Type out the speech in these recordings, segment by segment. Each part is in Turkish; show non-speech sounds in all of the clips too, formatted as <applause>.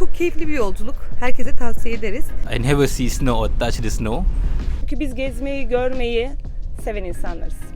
çok keyifli bir yolculuk. Herkese tavsiye ederiz. I never see snow or touch the snow. Çünkü biz gezmeyi, görmeyi seven insanlarız.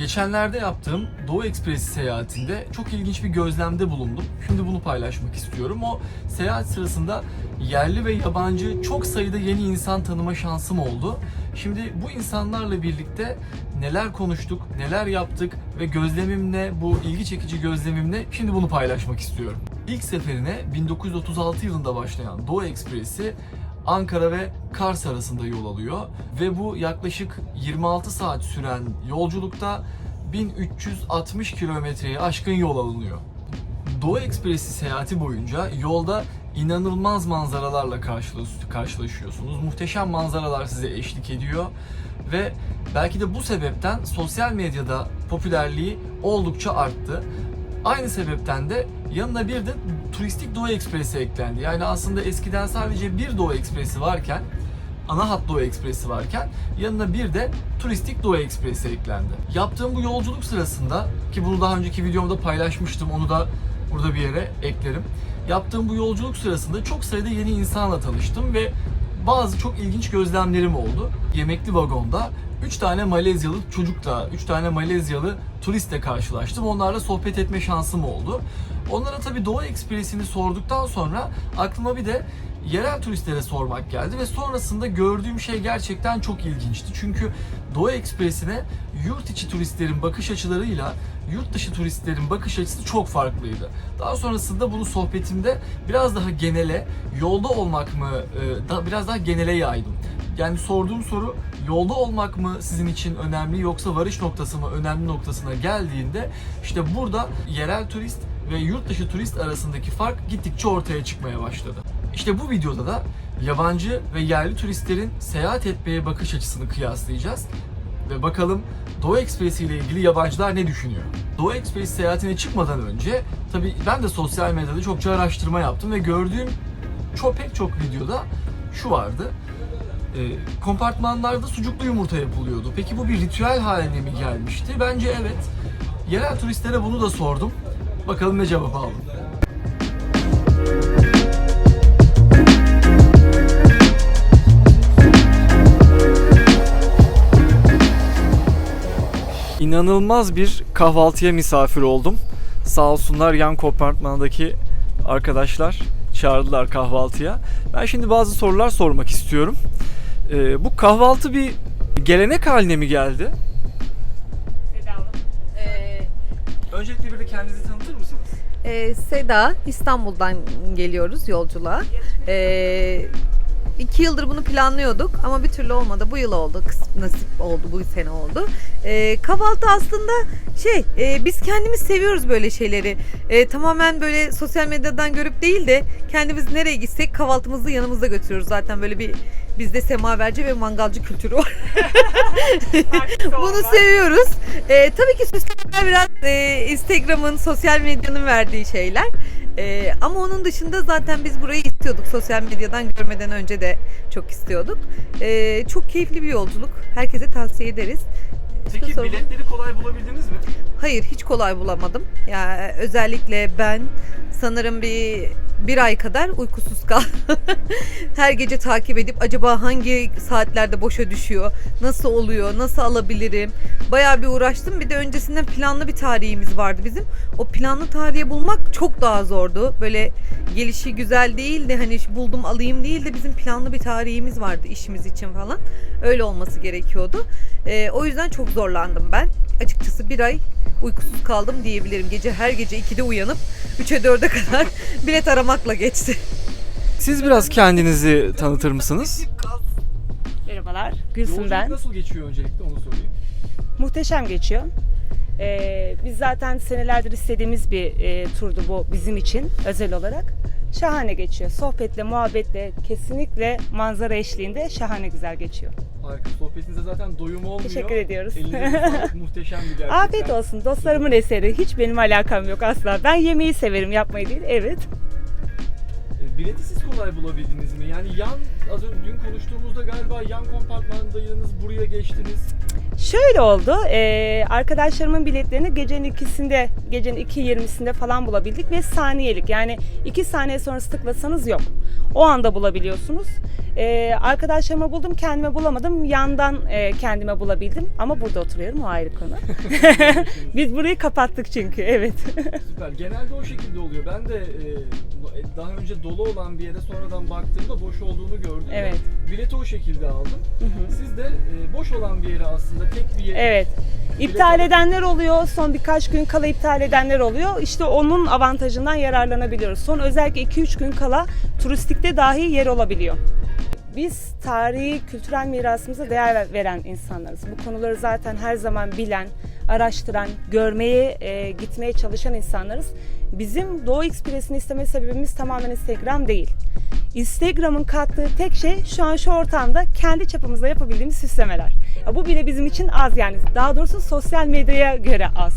Geçenlerde yaptığım Doğu Ekspresi seyahatinde çok ilginç bir gözlemde bulundum. Şimdi bunu paylaşmak istiyorum. O seyahat sırasında yerli ve yabancı çok sayıda yeni insan tanıma şansım oldu. Şimdi bu insanlarla birlikte neler konuştuk, neler yaptık ve gözlemimle, bu ilgi çekici gözlemimle şimdi bunu paylaşmak istiyorum. İlk seferine 1936 yılında başlayan Doğu Ekspresi Ankara ve Kars arasında yol alıyor ve bu yaklaşık 26 saat süren yolculukta 1360 kilometreyi aşkın yol alınıyor. Doğu Ekspresi seyahati boyunca yolda inanılmaz manzaralarla karşılaş- karşılaşıyorsunuz. Muhteşem manzaralar size eşlik ediyor ve belki de bu sebepten sosyal medyada popülerliği oldukça arttı. Aynı sebepten de yanına bir de turistik Doğu Ekspresi eklendi. Yani aslında eskiden sadece bir Doğu Ekspresi varken ana hat Doğu Ekspresi varken yanına bir de turistik Doğu Ekspresi eklendi. Yaptığım bu yolculuk sırasında ki bunu daha önceki videomda paylaşmıştım onu da burada bir yere eklerim. Yaptığım bu yolculuk sırasında çok sayıda yeni insanla tanıştım ve bazı çok ilginç gözlemlerim oldu. Yemekli vagonda 3 tane Malezyalı çocukla, 3 tane Malezyalı turistle karşılaştım. Onlarla sohbet etme şansım oldu. Onlara tabii Doğu Ekspresi'ni sorduktan sonra aklıma bir de yerel turistlere sormak geldi ve sonrasında gördüğüm şey gerçekten çok ilginçti. Çünkü Doğu Ekspresi'ne yurt içi turistlerin bakış açılarıyla yurt dışı turistlerin bakış açısı çok farklıydı. Daha sonrasında bunu sohbetimde biraz daha genele, yolda olmak mı, e, biraz daha genele yaydım. Yani sorduğum soru yolda olmak mı sizin için önemli yoksa varış noktası mı önemli noktasına geldiğinde işte burada yerel turist ve yurt dışı turist arasındaki fark gittikçe ortaya çıkmaya başladı. İşte bu videoda da yabancı ve yerli turistlerin seyahat etmeye bakış açısını kıyaslayacağız ve bakalım Doğu Ekspresi ile ilgili yabancılar ne düşünüyor? Doğu Ekspresi seyahatine çıkmadan önce tabii ben de sosyal medyada çokça araştırma yaptım ve gördüğüm çok pek çok videoda şu vardı. E, kompartmanlarda sucuklu yumurta yapılıyordu. Peki bu bir ritüel haline mi gelmişti? Bence evet. Yerel turistlere bunu da sordum. Bakalım ne cevap aldım. İnanılmaz bir kahvaltıya misafir oldum. Sağ olsunlar yan kompartmandaki arkadaşlar çağırdılar kahvaltıya. Ben şimdi bazı sorular sormak istiyorum. Ee, bu kahvaltı bir gelenek haline mi geldi? Öncelikle bir de kendinizi tanıtır mısınız? Ee, Seda, İstanbul'dan geliyoruz yolculuğa. Ee, iki yıldır bunu planlıyorduk ama bir türlü olmadı. Bu yıl oldu, kıs- nasip oldu, bu sene oldu. Ee, kahvaltı aslında şey, e, biz kendimiz seviyoruz böyle şeyleri. Ee, tamamen böyle sosyal medyadan görüp değil de kendimiz nereye gitsek kahvaltımızı yanımızda götürüyoruz. Zaten böyle bir bizde semaverci ve mangalcı kültürü var. <laughs> Bunu seviyoruz. Ee, tabii ki süslemeler biraz e, Instagram'ın, sosyal medyanın verdiği şeyler. Ee, ama onun dışında zaten biz burayı istiyorduk. Sosyal medyadan görmeden önce de çok istiyorduk. Ee, çok keyifli bir yolculuk. Herkese tavsiye ederiz. Peki Sorun. biletleri kolay bulabildiniz mi? Hayır hiç kolay bulamadım. Ya özellikle ben sanırım bir bir ay kadar uykusuz kal. <laughs> Her gece takip edip acaba hangi saatlerde boşa düşüyor, nasıl oluyor, nasıl alabilirim. Bayağı bir uğraştım. Bir de öncesinden planlı bir tarihimiz vardı bizim. O planlı tarihi bulmak çok daha zordu. Böyle gelişi güzel değildi. Hani buldum alayım değil de bizim planlı bir tarihimiz vardı işimiz için falan. Öyle olması gerekiyordu. Ee, o yüzden çok zorlandım ben. Açıkçası bir ay uykusuz kaldım diyebilirim. Gece her gece 2'de uyanıp 3'e 4'e <laughs> kadar bilet aramakla geçti. Siz biraz kendinizi tanıtır mısınız? Merhabalar, Gülsün Yolculuk ben. nasıl geçiyor öncelikle onu sorayım. Muhteşem geçiyor. Ee, biz zaten senelerdir istediğimiz bir e, turdu bu bizim için özel olarak. Şahane geçiyor. Sohbetle, muhabbetle, kesinlikle manzara eşliğinde şahane güzel geçiyor. Harika. Sohbetinize zaten doyum olmuyor. Teşekkür ediyoruz. Sağlık. <laughs> Muhteşem bir gerçekten. Afiyet olsun. Dostlarımın eseri. Hiç benim alakam yok asla. Ben yemeği severim, yapmayı değil. Evet. E, Bileti siz kolay bulabildiniz mi? Yani yan, az önce dün konuştuğumuzda galiba yan kompartmandaydınız, buraya geçtiniz. Şöyle oldu. e, arkadaşlarımın biletlerini gecenin ikisinde, gecenin 2.20'sinde falan bulabildik ve saniyelik yani 2 saniye sonrası tıklasanız yok. O anda bulabiliyorsunuz. E, arkadaşlarıma buldum, kendime bulamadım. Yandan e, kendime bulabildim. Ama burada oturuyorum, o ayrı konu. <laughs> Biz burayı kapattık çünkü, evet. <laughs> Süper. Genelde o şekilde oluyor. Ben de e, daha önce dolu olan bir yere sonradan baktığımda boş olduğunu gördüm. Evet. Bileti o şekilde aldım. Siz de e, boş olan bir yere aslında tek bir yere Evet. İptal edenler oluyor. Son birkaç gün kala iptal edenler oluyor. İşte onun avantajından yararlanabiliyoruz. Son özellikle 2-3 gün kala turistikte dahi yer olabiliyor. Biz tarihi, kültürel mirasımıza değer ver- veren insanlarız. Bu konuları zaten her zaman bilen, araştıran, görmeye, e, gitmeye çalışan insanlarız. Bizim Doğu Ekspresi'ni isteme sebebimiz tamamen Instagram değil. Instagram'ın kattığı tek şey şu an şu ortamda kendi çapımızda yapabildiğimiz süslemeler. Ya bu bile bizim için az yani. Daha doğrusu sosyal medyaya göre az.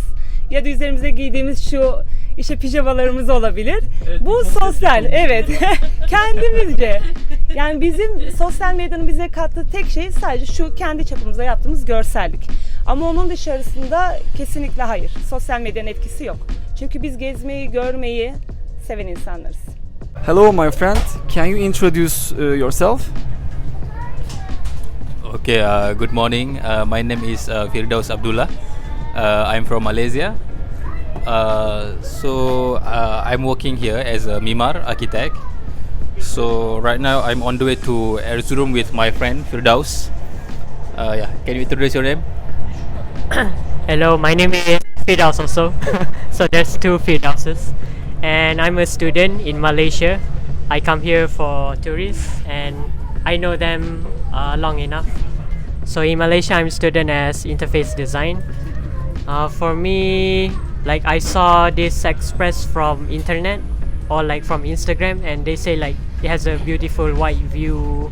Ya da üzerimize giydiğimiz şu işte pijamalarımız olabilir. Evet, bu sosyal, evet. <laughs> Kendimizce. Yani bizim sosyal medyanın bize kattığı tek şey sadece şu kendi çapımızda yaptığımız görsellik. Ama onun dışarısında kesinlikle hayır. Sosyal medyanın etkisi yok. Çünkü biz gezmeyi, görmeyi seven insanlarız. Hello, my friend. Can you introduce uh, yourself? Okay, uh, good morning. Uh, my name is uh, Firdaus Abdullah. Uh, I'm from Malaysia. Uh, so uh, I'm working here as a Mimar architect. So right now I'm on the way to Erzurum with my friend Firdaus. Uh, yeah, can you introduce your name? <coughs> Hello, my name is Firdaus also. <laughs> so there's two Firdauses. And I'm a student in Malaysia. I come here for tourists and I know them uh, long enough. So in Malaysia, I'm student as interface design. Uh, for me, like I saw this express from internet or like from Instagram and they say like it has a beautiful white view,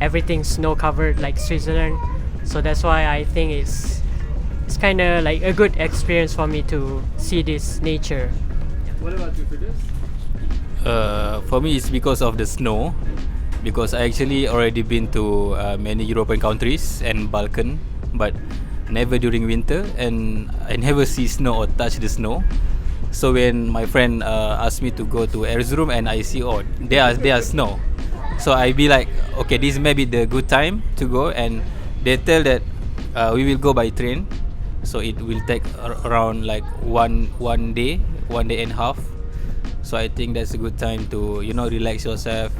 everything snow covered like Switzerland. So that's why I think it's it's kind of like a good experience for me to see this nature. What about you, Firdevs? Uh, for me, it's because of the snow. Because I actually already been to uh, many European countries and Balkan, but never during winter, and I never see snow or touch the snow. So when my friend uh, asked me to go to Erzurum and I see oh there are there are snow, so I be like okay this may be the good time to go, and they tell that uh, we will go by train, so it will take ar- around like one one day, one day and a half. So I think that's a good time to you know relax yourself,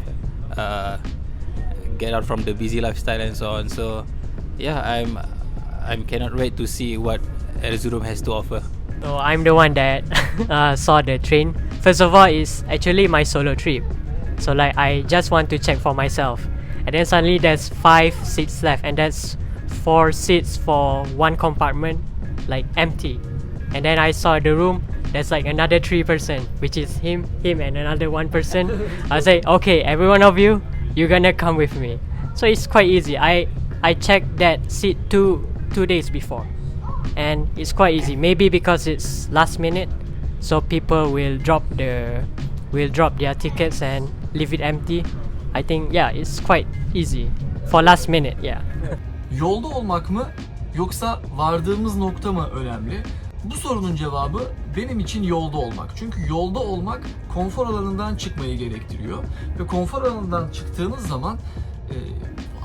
uh, get out from the busy lifestyle and so on. So yeah, I'm I'm cannot wait to see what Erzurum has to offer. So I'm the one that <laughs> uh, saw the train. First of all, it's actually my solo trip. So like I just want to check for myself, and then suddenly there's five seats left, and that's four seats for one compartment, like empty. And then I saw the room. There's like another three person, which is him, him, and another one person. <laughs> I say, okay, every one of you, you're gonna come with me. So it's quite easy. I I checked that seat two two days before and it's quite easy maybe because it's last minute so people will drop the will drop their tickets and leave it empty i think yeah it's quite easy for last minute yeah Yolda olmak mı yoksa vardığımız nokta mı önemli? Bu sorunun cevabı benim için yolda olmak. Çünkü yolda olmak konfor alanından çıkmayı gerektiriyor. Ve konfor alanından çıktığınız zaman e,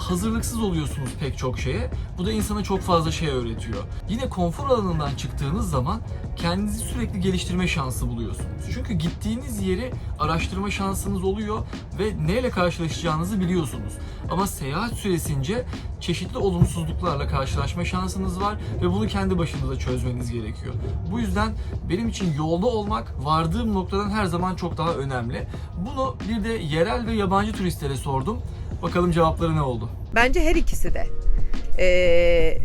hazırlıksız oluyorsunuz pek çok şeye. Bu da insana çok fazla şey öğretiyor. Yine konfor alanından çıktığınız zaman kendinizi sürekli geliştirme şansı buluyorsunuz. Çünkü gittiğiniz yeri araştırma şansınız oluyor ve neyle karşılaşacağınızı biliyorsunuz. Ama seyahat süresince çeşitli olumsuzluklarla karşılaşma şansınız var ve bunu kendi başınıza çözmeniz gerekiyor. Bu yüzden benim için yolda olmak vardığım noktadan her zaman çok daha önemli. Bunu bir de yerel ve yabancı turistlere sordum. Bakalım cevapları ne oldu? Bence her ikisi de. Ee,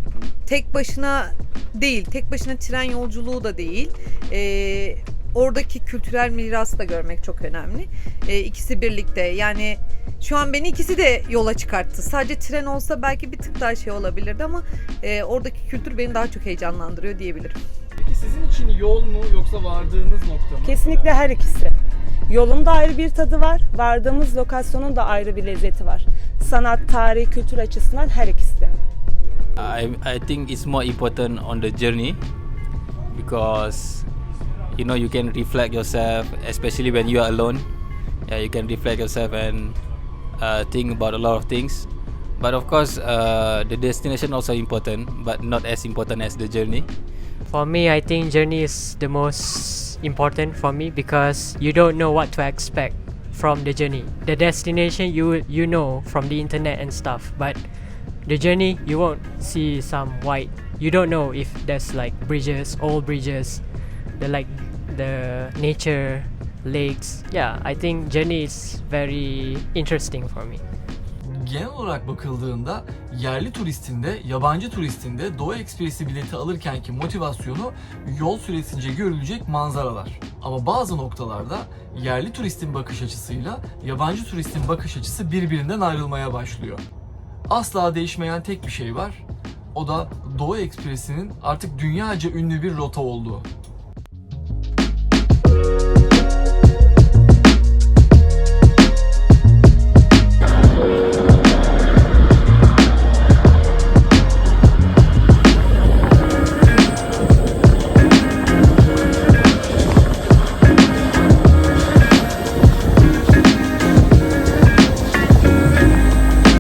tek başına değil, tek başına tren yolculuğu da değil. Ee, oradaki kültürel mirası da görmek çok önemli. Ee, ikisi birlikte. Yani şu an beni ikisi de yola çıkarttı. Sadece tren olsa belki bir tık daha şey olabilirdi ama e, oradaki kültür beni daha çok heyecanlandırıyor diyebilirim. Peki sizin için yol mu yoksa vardığınız nokta mı? Kesinlikle her ikisi. Yolun da ayrı bir tadı var, vardığımız lokasyonun da ayrı bir lezzeti var. Sanat, tarih, kültür açısından her ikisi de. I I think it's more important on the journey because you know you can reflect yourself, especially when you are alone. Yeah, you can reflect yourself and uh, think about a lot of things. But of course, uh, the destination also important, but not as important as the journey. For me, I think journey is the most important for me because you don't know what to expect from the journey. The destination you you know from the internet and stuff, but the journey you won't see some white. You don't know if there's like bridges, old bridges, the like the nature, lakes. Yeah, I think journey is very interesting for me. Genel olarak bakıldığında yerli turistinde, yabancı turistinde Doğu Ekspresi bileti alırkenki motivasyonu yol süresince görülecek manzaralar. Ama bazı noktalarda yerli turistin bakış açısıyla yabancı turistin bakış açısı birbirinden ayrılmaya başlıyor. Asla değişmeyen tek bir şey var. O da Doğu Ekspresi'nin artık dünyaca ünlü bir rota olduğu.